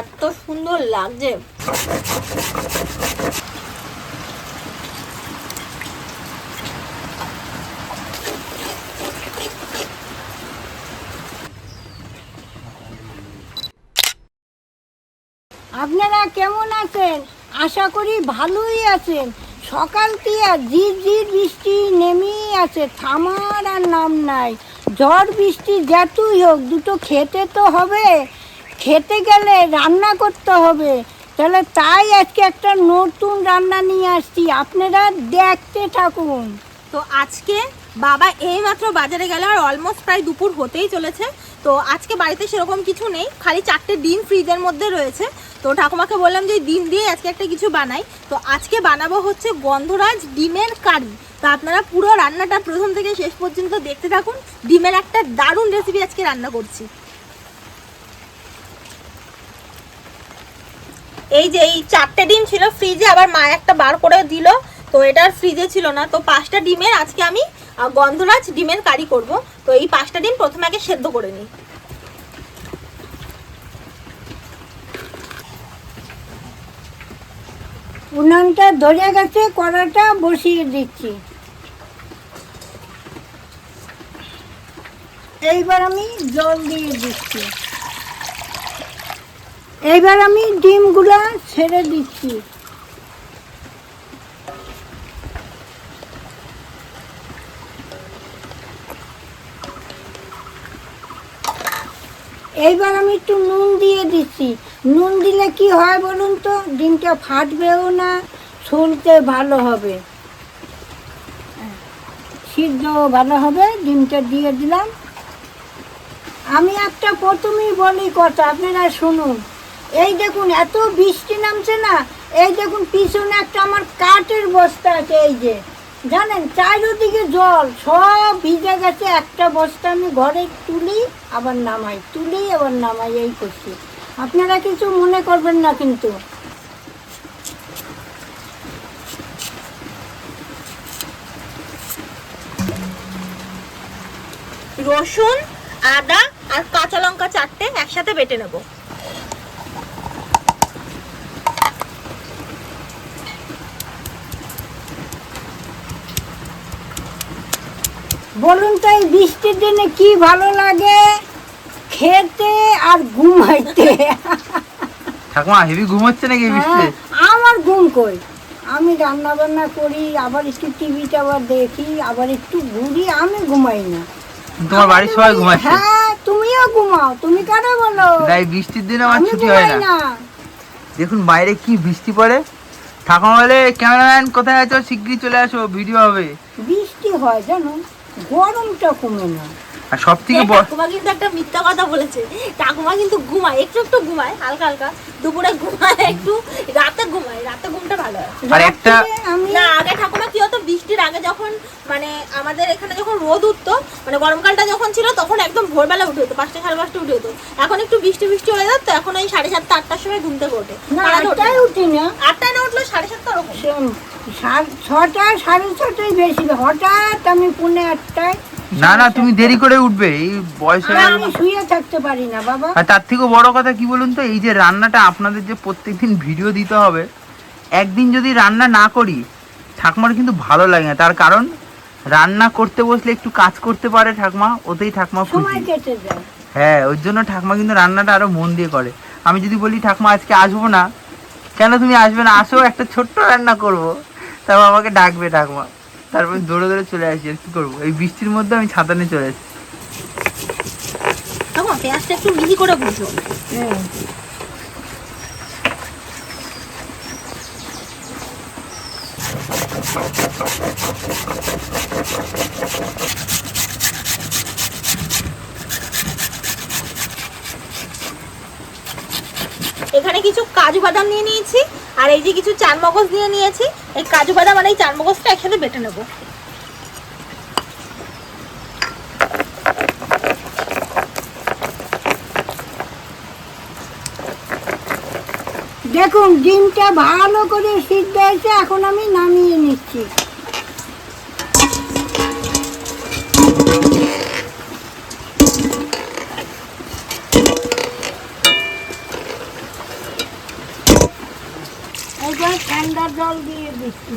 এত সুন্দর লাগছে। আপনারা কেমন আছেন? আশা করি ভালোই আছেন। সকাল থেকে ঝির ঝির বৃষ্টি নেমেই আছে, থামার আর নাম নাই। ঝড় বৃষ্টি যতই হোক, দুটো খেতে তো হবে। খেতে গেলে রান্না করতে হবে। তাহলে তাই আজকে একটা নতুন রান্না নিয়ে আসছি। আপনারা দেখতে থাকুন। তো আজকে বাবা এইমাত্র বাজারে গেল আর অলমোস্ট প্রায় দুপুর হতেই চলেছে। তো আজকে বাড়িতে সেরকম কিছু নেই। খালি চারটে ডিম ফ্রিজের মধ্যে রয়েছে। তো ঠাকুমাকে বললাম যে, ডিম দিয়ে আজকে একটা কিছু বানাই। তো আজকে বানাবো হচ্ছে গন্ধরাজ ডিমের কারি। তো আপনারা পুরো রান্নাটা প্রথম থেকে শেষ পর্যন্ত দেখতে থাকুন। ডিমের একটা দারুণ রেসিপি আজকে রান্না করছি। এই যে, এই চারটে ডিম ছিল ফ্রিজে আবার মা একটা বার করে দিল। তো এটা ফ্রিজে ছিল না। তো পাঁচটা ডিমের আজকে আমি গন্ধরাজ ডিমের কারি করব। তো এই পাঁচটা ডিম প্রথমে আগে সেদ্ধ করে নিই। উনানটা ধরে গেছে, কড়াটা বসিয়ে দিচ্ছি। এইবার আমি জল দিয়ে দিচ্ছি। এইবার আমি ডিমগুলা ছেড়ে দিচ্ছি। এইবার আমি একটু নুন দিয়ে দিচ্ছি। নুন দিলে কি হয় বলুন তো? ডিমটা ফাটবেও না, ছুলতে ভালো হবে। সিদ্ধ ভালো হবে, ডিমটা দিয়ে দিলাম। আমি একটা প্রথমেই বলি কথা, আপনারা শুনুন। এই দেখুন, এত বৃষ্টি নামছে না। এই দেখুন, পিছনে একটা আমার কাঠের বস্তা আছে, এই যে। জানেন, চারিদিকে জল, সব ভিজে গেছে। একটা বস্তা আমি ঘরে তুলি, আবার নামাই, তুলি, আবার নামাই, এই করছি। আপনারা কিছু মনে করবেন না কিন্তু। রসুন, আদা আর কাঁচা লঙ্কা চারটে একসাথে বেটে নেব। বলুন তো এই বৃষ্টির দিনে কি ভালো লাগে? খেতে আর ঘুমাইতে। ঠাকুমা হেভি ঘুমোচ্ছে নাকি বৃষ্টিতে? হ্যাঁ, আমার ঘুম কই? আমি রান্না বান্না করি আবার একটু আবার দেখি আবার একটু ঘুরি আমি ঘুমাই না। তোমার বাড়ির সবাই ঘুমাচ্ছে হ্যাঁ তুমিও ঘুমাও তুমি কারা বলো? তাই বৃষ্টির দিনে আমার আমি ছুটি হয় না। না। দেখুন বাইরে কি বৃষ্টি পড়ে? ঠাকুমা বলে ক্যামেরাম্যান কোথায় আছো? শিগগিরই চলে আসো ভিডিও হবে। বৃষ্টি হয় জানো? গরমটা কমে না। আর সব থেকে ঠাকুমা কিন্তু একটা মিথ্যা কথা বলেছে। ঠাকুমা কিন্তু ঘুমায় একটু একটু ঘুমায় হালকা হালকা। দুপুরে ঘুমায় একটু রাতে ঘুমায় রাতে ঘুমটা ভালো হয়। আর একটা আমি না আগে ঠাকুমা কি হতো বৃষ্টির আগে যখন মানে আমাদের এখানে যখন রোদ উঠতো মানে গরমকালটা যখন ছিল তখন একদম ভোরবেলা উঠে হতো পাঁচটা সাড়ে পাঁচটা উঠে হতো। এখন একটু বৃষ্টি বৃষ্টি হয়ে যাচ্ছে এখন ওই সাড়ে সাতটা আটটার সময় ঘুম থেকে ওঠে। আটটায়। উঠি না। আটটায় না উঠল সাড়ে সাতটা ওরকম। ছটা সাড়ে ছটাই বেশি হঠাৎ আমি পুনে আটটায় না না তুমি দেরি করে উঠবে এই বয়স আমি শুয়ে থাকতে পারি না বাবা। আর তার থেকেও বড় কথা কি বলুন তো এই যে রান্নাটা আপনাদের যে প্রত্যেকদিন ভিডিও দিতে হবে একদিন যদি রান্না না করি ঠাকুমার কিন্তু ভালো লাগে না। তার কারণ রান্না করতে বসলে একটু কাজ করতে পারে ঠাকুমা ওতেই ঠাকুমা সময় কেটে যায়। হ্যাঁ ওই জন্য ঠাকুমা কিন্তু রান্নাটা আরও মন দিয়ে করে। আমি যদি বলি ঠাকুমা আজকে আসব না? কেন তুমি আসবে না? আসো একটা ছোট্ট রান্না করব। তারপর আমাকে ডাকবে ঠাকুমা তারপর দৌড়ে দৌড়ে চলে আসি, আর কি করব? এই বৃষ্টির মধ্যে আমি ছাতা নিয়ে চলে আসি। পেঁয়াজটা একটু করে এখানে কিছু কাজু বাদাম নিয়ে নিয়েছি, আর এই যে কিছু চারমগজ নিয়ে নিয়েছি। এই কাজু বাদাম আর এই চারমগজটা একসাথে বেটে নেব। দেখুন, ডিমটা ভালো করে সিদ্ধ হয়েছে, এখন আমি নামিয়ে নিচ্ছি। জল দিয়ে দিচ্ছি।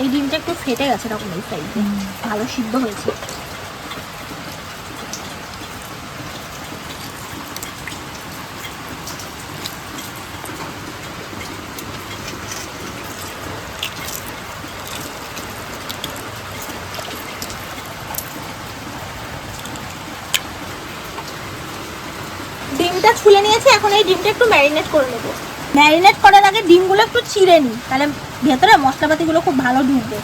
এই ডিমটা একটু ফেটে গেছে এরকম এই সাইডে ভালো সিদ্ধ হয়েছে। ছুলে নিয়েছি, এখন এই ডিমটা একটু ম্যারিনেট করে নেব। ম্যারিনেট করার আগে ডিমগুলো একটু চিড়ে নিই, তাহলে ভেতরে মশলাপাতিগুলো খুব ভালো ঢুকবে।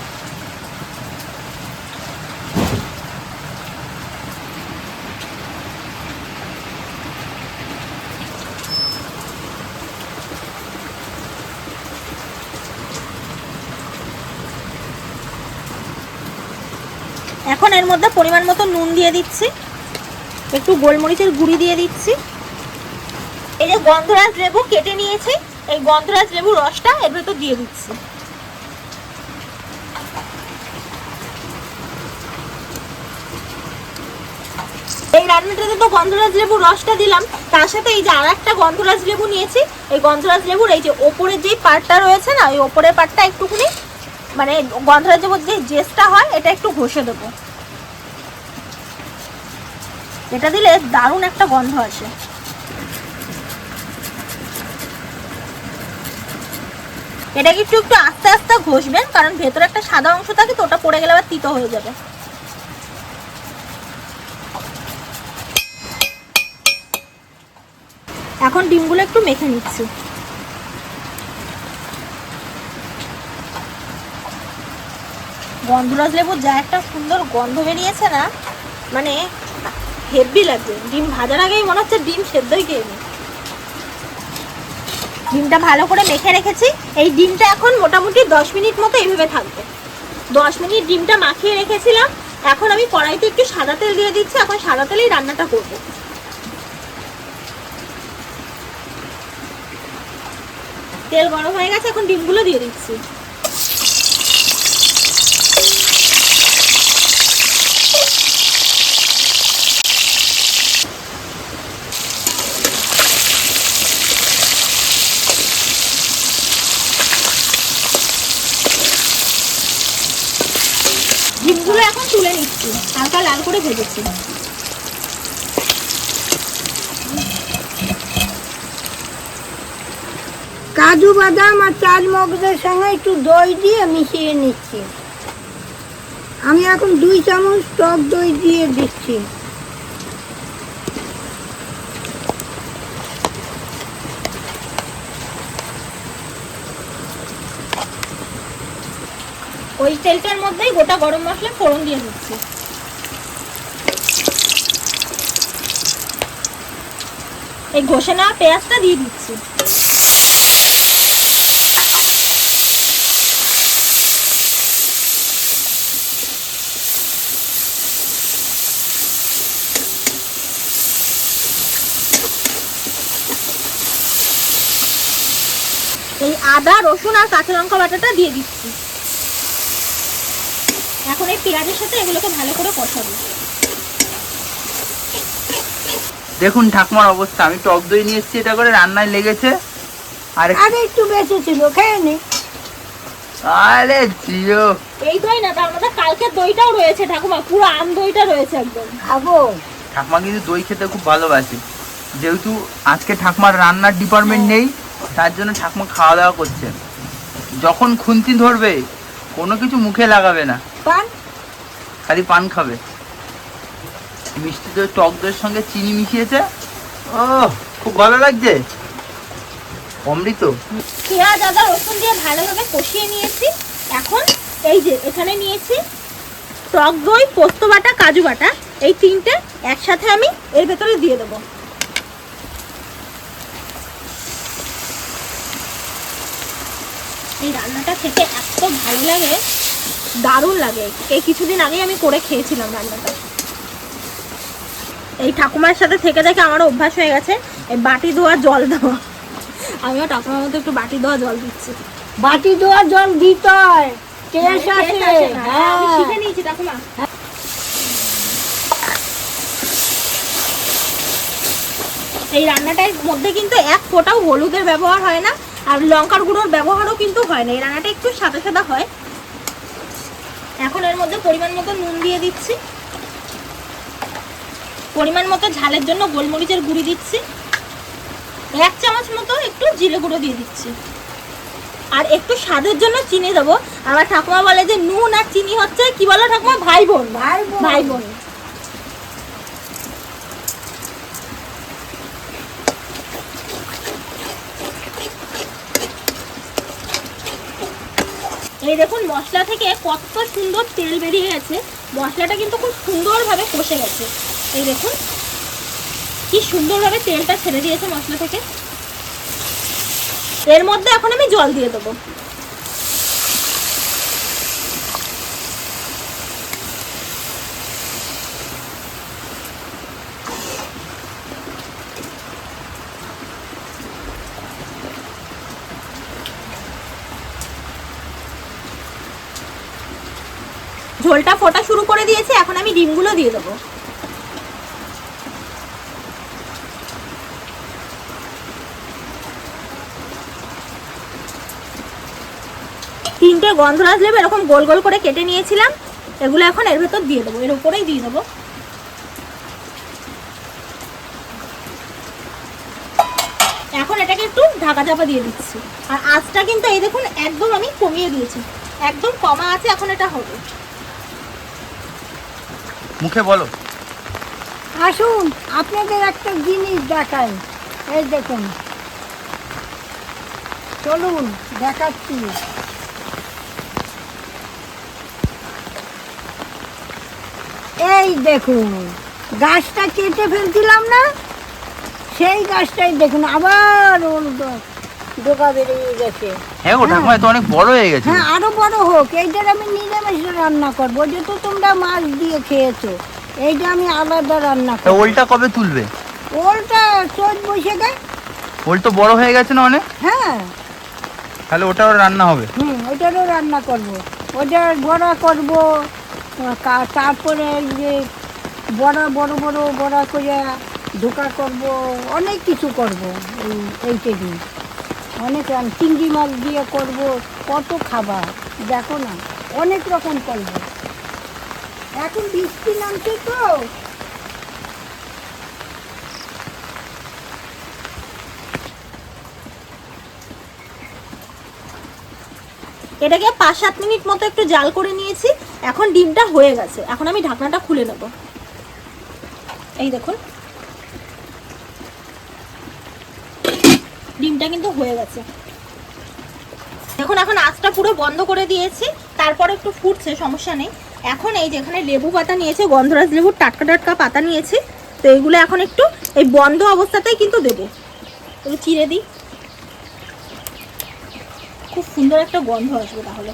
এখন এর মধ্যে পরিমাণ মতো নুন দিয়ে দিচ্ছি, একটু গোলমরিচের গুঁড়ি দিয়ে দিচ্ছি। এই যে গন্ধরাজ লেবু কেটে নিয়েছি, এই গন্ধরাজ লেবুর রসটা এর ভেতর দিয়ে দিচ্ছি। এই রান্নাটাতে তো গন্ধরাজ লেবুর রসটা দিলাম, তার সাথে এই যে আর একটা গন্ধরাজ লেবু নিয়েছি, এই গন্ধরাজ লেবুর এই যে ওপরের যে পার্টটা রয়েছে না, ওই ওপরের পার্টটা একটুখানি মানে গন্ধরাজ লেবুর যে জেসটা হয়, এটা একটু ঘষে দেবো। এটা দিলে দারুণ একটা গন্ধ আসে। এটাকে একটু একটু আস্তে আস্তে ঘষবেন, কারণ ভেতরে একটা সাদা অংশ থাকে তো ওটা পড়ে গেলে আবার তিতো হয়ে যাবে। এখন ডিমগুলো একটু মেখে নিচ্ছি। গন্ধরাজ লেবুর যা একটা সুন্দর গন্ধ বেরিয়েছে না মানে হেভি লাগছে ডিম ভাজার আগেই মনে হচ্ছে ডিম সেদ্ধই খেয়ে নিই। ডিমটা ভালো করে মেখে রেখেছি। এই ডিমটা এখন মোটামুটি দশ মিনিট মতো এইভাবে থাকবে। দশ মিনিট ডিমটা মাখিয়ে রেখেছিলাম। এখন আমি কড়াইতে একটু সাদা তেল দিয়ে দিচ্ছি। এখন সাদা তেলেই রান্নাটা করব। তেল গরম হয়ে গেছে, এখন ডিমগুলো দিয়ে দিচ্ছি। ডিমগুলো এখন তুলে নিচ্ছি। হালকা লাল করে ভেজেছি। কাজু বাদাম আর চাল মগজের সঙ্গে একটু দই দিয়ে মিশিয়ে নিচ্ছি। আমি এখন দুই চামচ টক দই দিয়ে দিচ্ছি। ওই তেলটার মধ্যেই গোটা গরম মশলা ফোড়ন দিয়ে দিচ্ছি। এই ঘষে নেওয়া পেঁয়াজটা দিয়ে দিচ্ছি। এই আদা, রসুন আর কাঁচা লঙ্কা বাটাটা দিয়ে দিচ্ছি। এখন এই পেঁয়াজের সাথে এগুলোকে ভালো করে কষাবো। দেখুন ঠাকুমার অবস্থা আমি টক দই নিয়ে এসেছি এটা করে রান্নায় লেগেছে। আর আর একটু বেঁচে ছিল খেয়ে নি। আরে জিও। এই দই না তার মধ্যে কালকের দইটাও রয়েছে ঠাকুমা পুরো আম দইটা রয়েছে একদম। খাব। ঠাকুমা কিন্তু দই খেতে খুব ভালোবাসে। যেহেতু আজকে ঠাকুমার রান্নার ডিপার্টমেন্ট নেই তার জন্য ঠাকুমা খাওয়া দাওয়া করছে। যখন খুন্তি ধরবে কোনো কিছু মুখে লাগাবে না। পান? খালি পান খাবে। মিষ্টি দই টক দইয়ের সঙ্গে চিনি মিশিয়েছে। ও খুব ভালো লাগছে। অমৃত। পেঁয়াজ আদা রসুন দিয়ে ভালোভাবে কষিয়ে নিয়েছি। এখন এই যে এখানে নিয়েছি টক দই পোস্ত বাটা কাজু বাটা। এই তিনটে একসাথে আমি এর ভেতরে দিয়ে দেবো। এই রান্নাটা খেতে এত ভালো লাগে। দারুণ লাগে। এই কিছুদিন আগেই আমি করে খেয়েছিলাম রান্নাটা। এই ঠাকুমার সাথে থেকে থেকে আমারও অভ্যাস হয়ে গেছে এই বাটি ধোয়া জল দেওয়া আমিও ঠাকুমার মতো একটু বাটি ধোয়া জল দিচ্ছি। বাটি ধোয়া জল দিতে হয়। টেস্ট না। হ্যাঁ আমি শিখে নিয়েছি ঠাকুমা। এই রান্নাটার মধ্যে কিন্তু এক ফোঁটাও হলুদের ব্যবহার হয় না আর লঙ্কার গুঁড়োর ব্যবহারও কিন্তু হয় না। এই রান্নাটা একটু সাদা সাদা হয়। এখন এর মধ্যে পরিমাণ মতো নুন দিয়ে দিচ্ছি। পরিমাণ মতো ঝালের জন্য গোলমরিচের গুঁড়ি দিচ্ছি। এক চামচ মতো একটু জিরে গুঁড়ো দিয়ে দিচ্ছি। আর একটু স্বাদের জন্য চিনি দেবো। আমার ঠাকুমা বলে যে নুন আর চিনি হচ্ছে কি বলো ঠাকুমা? ভাই বোন। ভাই বোন। এই দেখুন, মশলা থেকে কত সুন্দর তেল বেরিয়ে গেছে। মশলাটা কিন্তু খুব সুন্দরভাবে কষে গেছে। এই দেখুন, কি সুন্দরভাবে তেলটা ছেড়ে দিয়েছে মশলা থেকে। এর মধ্যে এখন আমি জল দিয়ে দেবো। ঝোলটা ফোটা শুরু করে দিয়েছে, এখন আমি ডিমগুলো দিয়ে দেবো। তিনটে গন্ধরাজ লেবু এরকম গোল গোল করে কেটে নিয়েছিলাম, এগুলো এখন এর ভেতর দিয়ে দেবো, এর উপরেই দিয়ে দেবো। এখন এটাকে একটু ঢাকা চাপা দিয়ে দিচ্ছি। আর আঁচটা কিন্তু এই দেখুন, একদম আমি কমিয়ে দিয়েছি। একদম কমা আছে, এখন এটা হবে। মুখে বলো। আসুন আপনাদের একটা জিনিস দেখাই। এই দেখুন। চলুন, দেখাচ্ছি। এই দেখুন, গাছটা কেটে ফেলছিলাম না? সেই গাছটাই দেখুন, আবার ওর ডোকা বেরিয়ে গেছে। হ্যাঁ গো ঠাকুমা এ তো অনেক বড় হয়ে গেছে। হ্যাঁ আরও বড় হোক এইটার আমি নিরামিষ রান্না করব যেহেতু তোমরা মাছ দিয়ে খেয়েছো এইটা আমি আলাদা রান্না করব। ওলটা কবে তুলবে? ওলটা চোখ বৈশাখে। ওল তো বড় হয়ে গেছে না অনেক? হ্যাঁ। তাহলে ওটাও রান্না হবে। হুম ওইটারও রান্না করব। ওটা বড়া করব তারপরে যে বড়া বড় বড় বড়া করে ধোকা করব অনেক কিছু করব এই এইটা দিয়ে অনেক রান চিংড়ি মাছ দিয়ে করব, কত খাবার, দেখো না, অনেক রকম করব। এখন বৃষ্টি নামছে তো। এটাকে পাঁচ সাত মিনিট মতো একটু জাল করে নিয়েছি, এখন ডিমটা হয়ে গেছে। এখন আমি ঢাকনাটা খুলে নেব। এই দেখুন। ডিমটা কিন্তু হয়ে গেছে। দেখুন, এখন আঁচটা পুরো বন্ধ করে দিয়েছি, তারপরে একটু ফুটছে, সমস্যা নেই। এখন এই যেখানে লেবু পাতা নিয়েছে, গন্ধরাজ লেবুর টাটকা টাটকা পাতা নিয়েছি, তো এগুলো এখন একটু এই বন্ধ অবস্থাতেই কিন্তু দেবো। একটু চিড়ে দিই। খুব সুন্দর একটা গন্ধ আসবে তাহলে।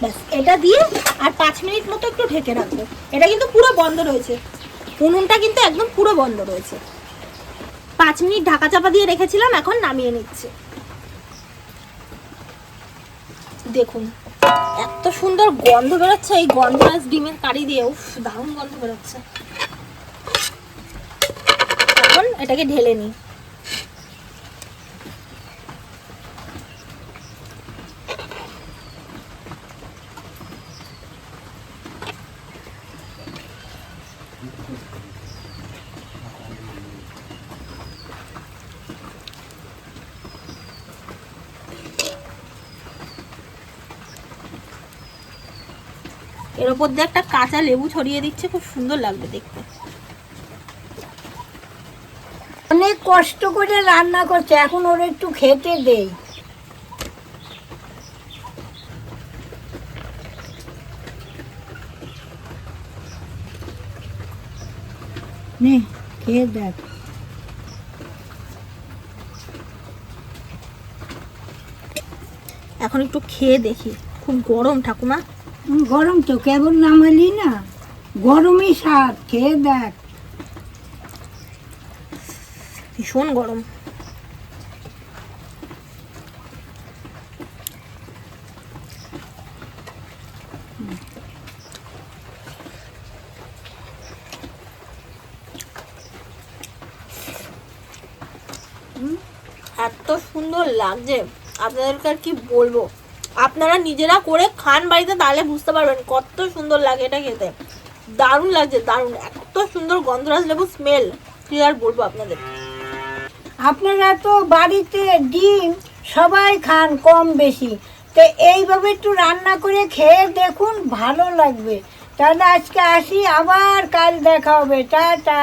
ব্যাস, এটা দিয়ে আর পাঁচ মিনিট মতো একটু ঢেকে রাখব। এটা কিন্তু পুরো বন্ধ রয়েছে। উনুনটা কিন্তু একদম পুরো বন্ধ রয়েছে। পাঁচ মিনিট ঢাকা চাপা দিয়ে রেখেছিলাম, এখন নামিয়ে নিচ্ছে। দেখুন, এত সুন্দর গন্ধ বেরোচ্ছে, এই গন্ধ গন্ধরাজ ডিমের কারি দিয়ে, উফ, দারুণ গন্ধ বেরোচ্ছে। এখন এটাকে ঢেলে নিই। এর ওপর দিয়ে একটা কাঁচা লেবু ছড়িয়ে দিচ্ছে খুব সুন্দর লাগবে দেখতে। অনেক কষ্ট করে রান্না করছে এখন ওর একটু খেতে দেই। নে খেয়ে দেখ। এখন একটু খেয়ে দেখি খুব গরম ঠাকুমা। গরম তো, কেবল নামালি না। গরমই স্বাদ, খেয়ে দেখ। ভীষণ গরম। এত সুন্দর লাগছে। আপনাদেরকে আর কি বলব? আপনারা নিজেরা করে খান বাড়িতে, তাহলে বুঝতে পারবেন কত সুন্দর লাগে এটা খেতে। দারুণ লাগছে, দারুণ। এত সুন্দর গন্ধরাজ লেবু স্মেল কি আর বলব আপনাদের? আপনারা তো বাড়িতে ডিম সবাই খান কম বেশি। তো এইভাবে একটু রান্না করে খেয়ে দেখুন, ভালো লাগবে। তাহলে আজকে আসি, আবার কাল দেখা হবে। টাটা।